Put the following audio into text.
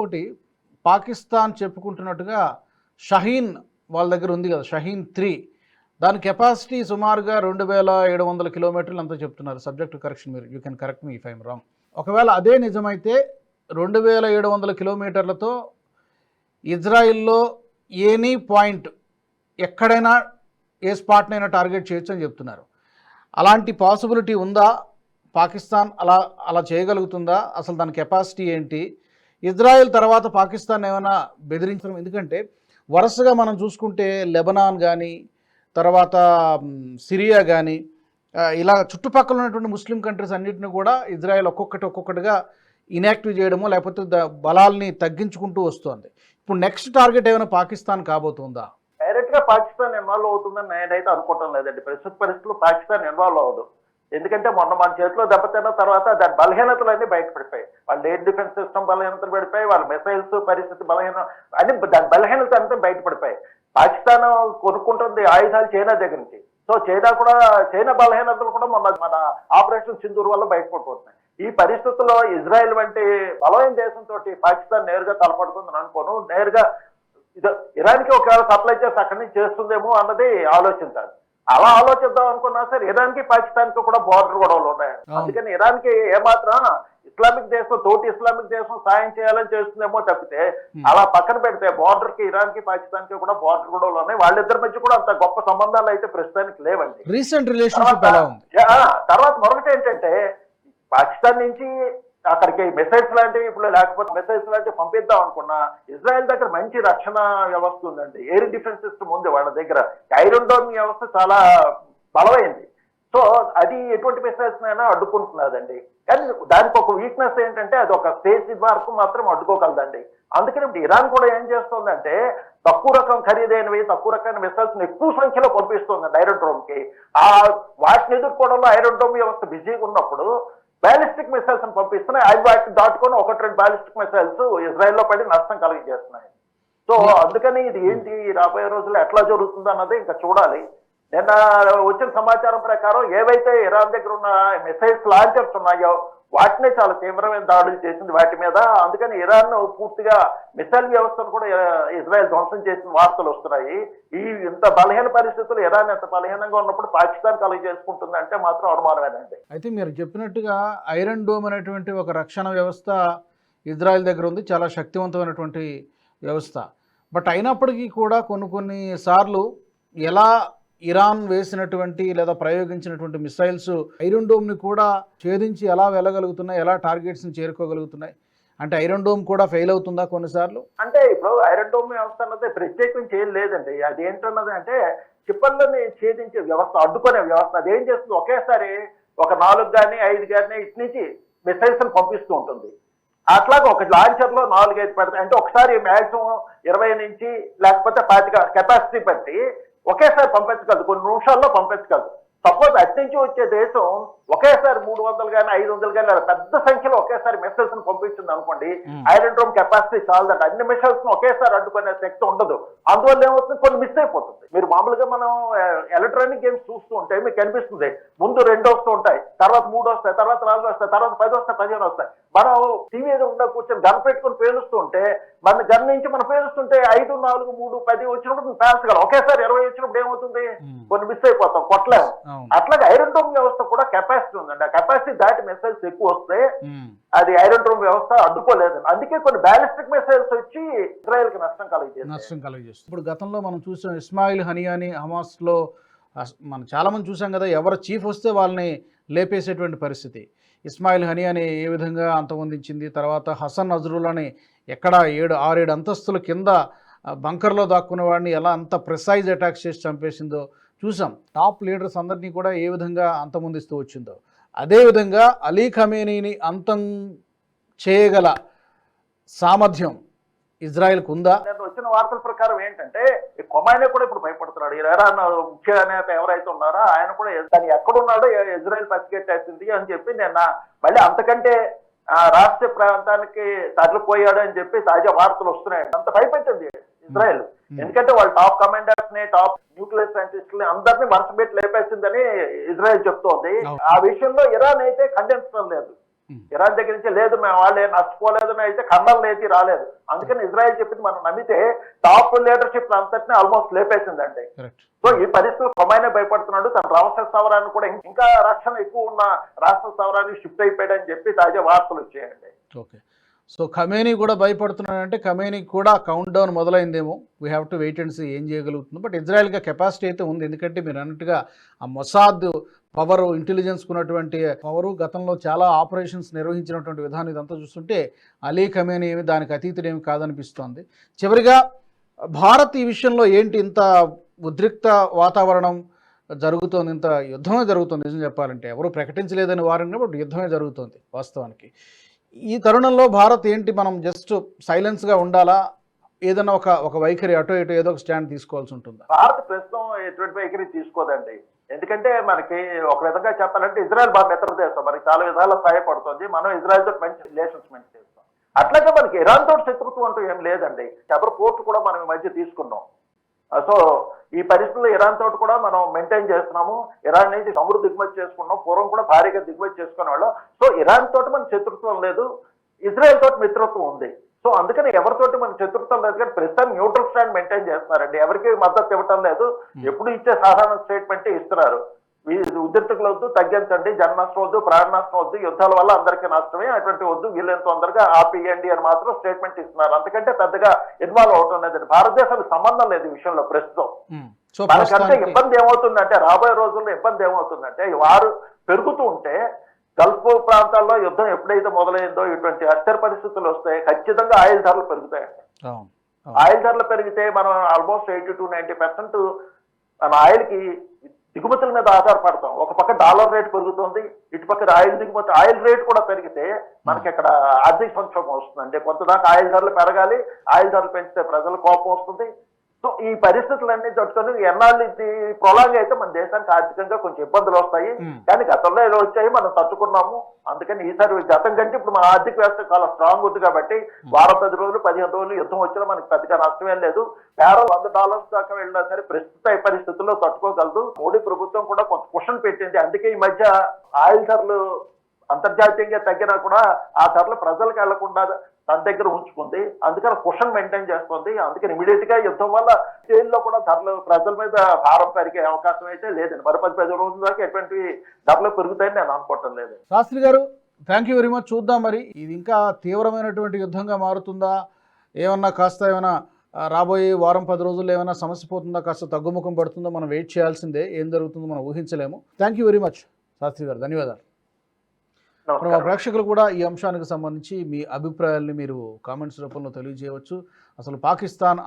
ఒకటి పాకిస్తాన్ చెప్పుకుంటున్నట్టుగా షహీన్ వాళ్ళ దగ్గర ఉంది కదా షహీన్ త్రీ. దాని కెపాసిటీ సుమారుగా రెండు వేల ఏడు వందల కిలోమీటర్లు అంతా చెప్తున్నారు. సబ్జెక్ట్ కరెక్షన్ మీరు you can correct me if I'm wrong ఒకవేళ అదే నిజమైతే రెండు వేల ఏడు వందల కిలోమీటర్లతో ఇజ్రాయిల్లో ఎనీ పాయింట్ ఎక్కడైనా ఏ స్పాట్నైనా టార్గెట్ చేయొచ్చు అని చెప్తున్నారు. అలాంటి పాసిబిలిటీ ఉందా? పాకిస్తాన్ అలా అలా చేయగలుగుతుందా? అసలు దాని కెపాసిటీ ఏంటి? ఇజ్రాయెల్ తర్వాత పాకిస్తాన్ ఏమైనా బెదిరించడం? ఎందుకంటే వరుసగా మనం చూసుకుంటే లెబనాన్ కానీ తర్వాత సిరియా కానీ ఇలా చుట్టుపక్కల ఉన్నటువంటి ముస్లిం కంట్రీస్ అన్నింటిని కూడా ఇజ్రాయెల్ ఒక్కొక్కటి ఒక్కొక్కటిగా ఇన్యాక్టివ్ చేయడము లేకపోతే బలాల్ని తగ్గించుకుంటూ వస్తుంది. ఇప్పుడు నెక్స్ట్ టార్గెట్ ఏమైనా పాకిస్తాన్ కాబోతుందా? డైరెక్ట్గా పాకిస్తాన్ ఇన్వాల్వ్ అవుతుందని నేనైతే అనుకోవటం లేదండి. ప్రస్తుత పరిస్థితుల్లో పాకిస్తాన్ ఇన్వాల్వ్ అవ్వదు. ఎందుకంటే మొన్న మన చేతిలో దెబ్బతిన్న తర్వాత దాని బలహీనతలన్నీ బయటపడిపోయాయి. వాళ్ళ ఎయిర్ డిఫెన్స్ సిస్టమ్ బలహీనతలు పడిపోయి వాళ్ళ మిసైల్స్ పరిస్థితి బలహీన అన్ని దాని బలహీనత అంతా బయటపడిపోయాయి. పాకిస్తాన్ కొనుక్కుంటుంది ఆయుధాలు చైనా దగ్గర నుంచి. సో చైనా కూడా చైనా బలహీనతలు కూడా మొన్న మన ఆపరేషన్ సింధూర్ వల్ల బయటపడిపోతున్నాయి. ఈ పరిస్థితుల్లో ఇజ్రాయెల్ వంటి బలమైన దేశంతో పాకిస్తాన్ నేరుగా తలపడుతుందని అనుకోను. నేరుగా ఇరాన్కి ఒకవేళ సప్లై చేసి అక్కడి నుంచి చేస్తుందేమో అన్నది ఆలోచించాలి. అలా ఆలోచిద్దాం అనుకున్నా సరే ఇరాన్కి పాకిస్తాన్కి కూడా బోర్డర్ గొడవలు ఉన్నాయి. అందుకని ఇరాన్కి ఏమాత్రం ఇస్లామిక్ దేశం తోటి ఇస్లామిక్ దేశం సాయం చేయాలని చేస్తుందేమో తప్పితే. అలా పక్కన పెడితే బోర్డర్కి ఇరాన్కి పాకిస్తాన్కి కూడా బోర్డర్ గొడవలు ఉన్నాయి వాళ్ళిద్దరి మధ్య కూడా అంత గొప్ప సంబంధాలు అయితే ప్రస్తుతానికి లేవండి రీసెంట్ రిలేషన్షిప్ తర్వాత మరొకటి ఏంటంటే పాకిస్తాన్ నుంచి అక్కడికి మెసేజ్ లాంటివి ఇప్పుడు లేకపోతే మెసేజ్ లాంటివి పంపిద్దాం అనుకున్నా ఇజ్రాయెల్ దగ్గర మంచి రక్షణ వ్యవస్థ ఉందండి. ఎయిర్ డిఫెన్స్ సిస్టమ్ ఉంది వాళ్ళ దగ్గర. ఐరన్ డోమ్ వ్యవస్థ చాలా బలమైంది. సో అది ఎటువంటి మిసైల్స్ అయినా అడ్డుకుంటున్నదండి. కానీ దానికి ఒక వీక్నెస్ ఏంటంటే అది ఒక స్టేజ్ వరకు మాత్రం అడ్డుకోగలదండి. అందుకని ఇప్పుడు ఇరాన్ కూడా ఏం చేస్తుందంటే తక్కువ రకం ఖరీదైనవి తక్కువ రకమైన మిసైల్స్ ఎక్కువ సంఖ్యలో పంపిస్తుంది ఐరన్ డ్రోమ్కి. ఆ వాటిని ఎదుర్కోవడంలో ఐరన్ డ్రోమ్ వ్యవస్థ బిజీగా ఉన్నప్పుడు బ్యాలిస్టిక్ మిసైల్స్ పంపిస్తున్నాయి. అవి వాటిని దాటుకొని ఒకటి రెండు బ్యాలిస్టిక్ మిసైల్స్ ఇజ్రాయెల్లో పడి నష్టం కలిగజేస్తున్నాయి సో అందుకని ఇది ఏంటి? రాబోయే రోజుల్లో ఎట్లా జరుగుతుంది అన్నది ఇంకా చూడాలి. నిన్న వచ్చిన సమాచారం ప్రకారం ఏవైతే ఇరాన్ దగ్గర ఉన్న మిసైల్స్ లాంచర్స్ ఉన్నాయో వాటినే చాలా తీవ్రమైన దాడులు చేసింది వాటి మీద. అందుకని ఇరాన్ పూర్తిగా మిసైల్ వ్యవస్థను కూడా ఇజ్రాయెల్ ధ్వంసం చేసిన వార్తలు వస్తున్నాయి. ఈ ఇంత బలహీన పరిస్థితులు ఇరాన్ ఎంత బలహీనంగా ఉన్నప్పుడు పాకిస్తాన్ కలిగి చేసుకుంటుంది అంటే మాత్రం అనుమానమేనండి. అయితే మీరు చెప్పినట్టుగా ఐరన్ డోమ్ అనేటువంటి ఒక రక్షణ వ్యవస్థ ఇజ్రాయెల్ దగ్గర ఉంది. చాలా శక్తివంతమైనటువంటి వ్యవస్థ. బట్ అయినప్పటికీ కూడా కొన్ని కొన్ని సార్లు ఎలా ఇరాన్ వేసినటువంటి లేదా ప్రయోగించినటువంటి మిసైల్స్ ఐరన్ డోమ్ని కూడా ఛేదించి ఎలా వెళ్ళగలుగుతున్నాయి ఎలా టార్గెట్స్ని చేరుకోగలుగుతున్నాయి? అంటే ఐరన్ డోమ్ కూడా ఫెయిల్ అవుతుందా కొన్నిసార్లు? అంటే ఇప్పుడు ఐరన్ డోమ్ వ్యవస్థ అన్నది ప్రత్యేకించి ఏం లేదండి. అది ఏంటన్నది అంటే క్షిపణులని ఛేదించే వ్యవస్థ అడ్డుకునే వ్యవస్థ. అది ఏం చేస్తుంది? ఒకేసారి ఒక నాలుగు కానీ ఐదు కానీ ఇటు నుంచి మిసైల్స్ పంపిస్తూ ఉంటుంది. అట్లాగే ఒక లాంచర్లో నాలుగైదు పెడతాయి. అంటే ఒకసారి మ్యాక్సిమం ఇరవై నుంచి లేకపోతే పాతిక కెపాసిటీ బట్టి ఒకేసారి పంపించగలదు కొన్ని నిమిషాల్లో పంపించగలదు. సపోజ్ అటు నుంచి వచ్చే దేశం ఒకేసారి మూడు వందలు కానీ ఐదు వందలు కానీ లేదా పెద్ద సంఖ్యలో ఒకేసారి మిసైల్స్ పంపించింది అనుకోండి. ఐరన్ డ్రోమ్ కెపాసిటీ చాలదండి అన్ని మిసైల్స్ ఒకేసారి అడ్డుకునే శక్తి ఉండదు. అందువల్ల ఏమవుతుంది? కొన్ని మిస్ అయిపోతుంది. మీరు మామూలుగా మనం ఎలక్ట్రానిక్ గేమ్స్ చూస్తూ ఉంటే మీకు కనిపిస్తుంది. ముందు రెండు వస్తూ ఉంటాయి. తర్వాత మూడు వస్తాయి. తర్వాత నాలుగు వస్తాయి. తర్వాత పది వస్తాయి. పదిహేను వస్తాయి. మనం టీవీ ఎదురుకుండా కూర్చొని గన్ పెట్టుకుని పేలుస్తూ ఉంటే మన గన్ నుంచి మనం పేలుస్తుంటే ఐదు నాలుగు మూడు పది వచ్చినప్పుడు పేల్చగలం ఒకేసారి ఇరవై వచ్చినప్పుడు ఏమవుతుంది. కొన్ని మిస్ అయిపోతాం. కొట్టలేము. అట్లాగే ఐరన్ డోమ్ వ్యవస్థ కూడా కెపాసిటీ ఉందండి. ఆ కెపాసిటీ దాటి మిసైల్స్ ఎక్కువ వస్తే. అది ఐరన్ డ్రోమ్ వ్యవస్థ అడ్డుకోలేదు. అందుకే కొన్ని బ్యాలిస్టిక్ మిసైల్స్ వచ్చి ఇజ్రాయెల్కి నష్టం కలిగజేస్తాయి. నష్టం కలిగజేస్తుంది ఇప్పుడు గతంలో మనం చూసాం ఇస్మాయిల్ హనియాని హమాస్లో అస్- మనం చాలామంది చూసాం కదా ఎవరు చీఫ్ వస్తే వాళ్ళని లేపేసేటువంటి పరిస్థితి. ఇస్మాయిల్ హనియాని ఏ విధంగా అంతమొందించింది తర్వాత హసన్ నజరులని ఎక్కడ ఏడు ఆరేడు అంతస్తుల కింద బంకర్లో దాక్కున్న వాడిని ఎలా అంత ప్రిసైజ్ అటాక్స్ చేసి చంపేసిందో చూసాం. టాప్ లీడర్స్ అందరినీ కూడా ఏ విధంగా అంతమొందిస్తూ వచ్చిందో. అదేవిధంగా అలీ ఖమేనీని అంతం చేయగల సామర్థ్యం ఇజ్రాయెల్కు ఉందా? వచ్చిన వార్తల ప్రకారం ఏంటంటే కొమాయినే కూడా ఇప్పుడు భయపడుతున్నాడు. ఇరాన్ ముఖ్య నేత ఎవరైతే ఉన్నారో ఆయన కూడా తను ఎక్కడున్నాడో ఇజ్రాయెల్ పసిగట్టేసింది అని చెప్పి నేను మళ్ళీ అంతకంటే ఆ, రాష్ట్ర ప్రాంతానికి తరలిపోయాడు అని చెప్పి తాజా వార్తలు వస్తున్నాయి. అంత భయపెట్టింది ఇజ్రాయెల్. ఎందుకంటే వాళ్ళ టాప్ కమాండర్స్ని టాప్ న్యూక్లియర్ ని అందరినీ వరుస పెట్టి లేపేసిందని ఇజ్రాయెల్ చెప్తోంది. ఆ విషయంలో ఇరాన్ అయితే ఖండించడం లేదు. ఇరాన్ దగ్గర నుంచి లేదు మేము వాళ్ళే నష్టపోలేదని అయితే ఖండం లేచి రాలేదు. అందుకని ఇజ్రాయెల్ చెప్పింది మనం నమ్మితే టాప్ లీడర్షిప్ అంతటిని ఆల్మోస్ట్ లేపేసిందండి. సో ఈ పరిస్థితులు కొమైనా భయపడుతున్నాడు. తన రాష్ట్ర స్థావరాన్ని కూడా ఇంకా రక్షణ ఎక్కువ ఉన్న రాష్ట్ర స్థావరానికి షిఫ్ట్ అయిపోయాడని చెప్పి తాజా వార్తలు వచ్చాయండి. ఓకే. సో ఖమేనీ కూడా భయపడుతున్నాడంటే ఖమేనీ కూడా count down మొదలైందేమో. We have to wait and see ఏం చేయగలుగుతుంది. బట్ ఇజ్రాయెల్గా కెపాసిటీ అయితే ఉంది. ఎందుకంటే మీరు అన్నట్టుగా ఆ మొసాద్ పవర్ ఇంటెలిజెన్స్ ఉన్నటువంటి పవరు గతంలో చాలా ఆపరేషన్స్ నిర్వహించినటువంటి విధానం ఇదంతా చూస్తుంటే అలీ ఖమేనీ ఏమి దానికి అతీతుడేమి కాదనిపిస్తోంది. చివరిగా భారత్ ఈ విషయంలో ఏంటి ఇంత ఉద్రిక్త వాతావరణం జరుగుతోంది ఇంత యుద్ధమే జరుగుతుంది నిజం చెప్పాలంటే. ఎవరు ప్రకటించలేదని వారంగా బట్ యుద్ధమే జరుగుతుంది వాస్తవానికి. ఈ తరుణంలో భారత్ ఏంటి? మనం జస్ట్ సైలెన్స్గా ఉండాలా? ఏదైనా ఒక ఒక వైఖరి అటో ఇటో ఏదో ఒక స్టాండ్ తీసుకోవాల్సి ఉంటుంది? భారత్ ప్రస్తుతం ఎటువంటి వైఖరి తీసుకోదండి. ఎందుకంటే మనకి ఒక విధంగా చెప్పాలంటే ఇజ్రాయెల్ బాగా మిత్ర దేశం. మనకి చాలా విధాలా సహాయపడుతుంది మనం ఇజ్రాయెల్ తోటి మంచి రిలేషన్స్ మెయింటైన్ చేస్తాం. అట్లాగే మనకి ఇరాన్ తోటి శత్రుత్వం అంటూ ఏం లేదండి. ఎవరి పోర్టు కూడా మనం ఈ మధ్య తీసుకున్నాం. సో ఈ పరిస్థితుల్లో ఇరాన్ తోటి కూడా మనం మెయింటైన్ చేస్తున్నాము. ఇరాన్ నుంచి చమురు దిగుమతి చేసుకున్నాం. పూర్వం కూడా భారీగా దిగుమతి చేసుకునే వాళ్ళం సో ఇరాన్ తోటి మన శత్రుత్వం లేదు. ఇజ్రాయెల్ తోటి మిత్రత్వం ఉంది. సో అందుకని ఎవరితోటి మన శత్రుత్వం లేదు కానీ ప్రస్తుతం న్యూట్రల్ స్టాండ్ మెయింటైన్ చేస్తున్నారండి. ఎవరికి మద్దతు ఇవ్వటం లేదు. ఎప్పుడు ఇచ్చే సాధారణ స్టేట్మెంట్ ఇస్తున్నారు. ఈ ఉద్రిక్తులు వద్దు తగ్గించండి జన నష్టం వద్దు ప్రాణ నష్టం వద్దు యుద్ధాల వల్ల అందరికీ నష్టమే అటువంటి వద్దు వీళ్ళని తొందరగా ఆపియండి అని మాత్రం స్టేట్మెంట్ ఇస్తున్నారు. అంతకంటే పెద్దగా ఇన్వాల్వ్ అవటం లేదండి భారతదేశానికి సంబంధం లేదు ఈ విషయంలో ప్రస్తుతం. మనకంటే ఇబ్బంది ఏమవుతుందంటే రాబోయే రోజుల్లో ఇబ్బంది ఏమవుతుందంటే వారు పెరుగుతూ ఉంటే గల్ఫ్ ప్రాంతాల్లో యుద్ధం ఎప్పుడైతే మొదలైందో ఇటువంటి అస్థిర పరిస్థితులు వస్తాయి ఖచ్చితంగా ఆయిల్ ధరలు పెరుగుతాయండి. ఆయిల్ ధరలు పెరిగితే మనం almost eighty to ninety percent మన ఆయిల్కి దిగుమతుల మీద ఆధారపడతాం. ఒక పక్క డాలర్ రేట్ పెరుగుతుంది ఇటు పక్క ఆయిల్ దిగుమతి ఆయిల్ రేట్ కూడా పెరిగితే మనకి ఇక్కడ ఆర్థిక సంక్షోభం వస్తుందండి. కొంతదాకా ఆయిల్ ధరలు పెరగాలి ఆయిల్ ధరలు పెంచితే ప్రజలు కోపం వస్తుంది. సో ఈ పరిస్థితులన్నీ తట్టుకొని ఎన్నాళ్ళు ఇది ప్రొలాంగ్ అయితే మన దేశానికి ఆర్థికంగా కొంచెం ఇబ్బందులు వస్తాయి. కానీ గతంలో ఏదో వచ్చాయి మనం తట్టుకున్నాము. అందుకని ఈసారి గతం కంటే ఇప్పుడు మన ఆర్థిక వ్యవస్థ చాలా స్ట్రాంగ్ ఉంది కాబట్టి వారం పది రోజులు పదిహేను రోజులు యుద్ధం వచ్చినా మనకి పెద్దగా నష్టమేం లేదు. పేరు వంద డాలర్స్ దాకా వెళ్ళినా సరే ప్రస్తుత ఈ పరిస్థితుల్లో తట్టుకోగలదు. మోడీ ప్రభుత్వం కూడా కొంత కుషన్ పెట్టింది. అందుకే ఈ మధ్య ఆయిల్ ధరలు అంతర్జాతీయంగా తగ్గినా కూడా ఆ ధరలు ప్రజలకు వెళ్ళకుండా తన దగ్గర ఉంచుకుంది. అందుకని కుషన్ మెయింటైన్ చేస్తుంది. అందుకని ఇమీడియట్గా యుద్ధం వల్ల జైల్లో కూడా ధరలు ప్రజల మీద భారం పెరిగే అవకాశం అయితే లేదండి. మరి పది పది రోజుల దాకా ఎటువంటి ధరలు పెరుగుతాయని నేను అనుకోవటం లేదు. శాస్త్రి గారు థ్యాంక్ యూ వెరీ మచ్ చూద్దాం మరి. ఇది ఇంకా తీవ్రమైనటువంటి యుద్ధంగా మారుతుందా? ఏమన్నా కాస్త ఏమైనా రాబోయే వారం పది రోజుల్లో ఏమైనా సమస్య పోతుందా? కాస్త తగ్గుముఖం పడుతుందో? మనం వెయిట్ చేయాల్సిందే. ఏం జరుగుతుందో మనం ఊహించలేము. Thank you very much Shastri garu. ధన్యవాదాలు. మరి మా ప్రేక్షకులు కూడా ఈ అంశానికి సంబంధించి మీ అభిప్రాయాల్ని మీరు కామెంట్స్ రూపంలో తెలియజేయవచ్చు. అసలు పాకిస్తాన్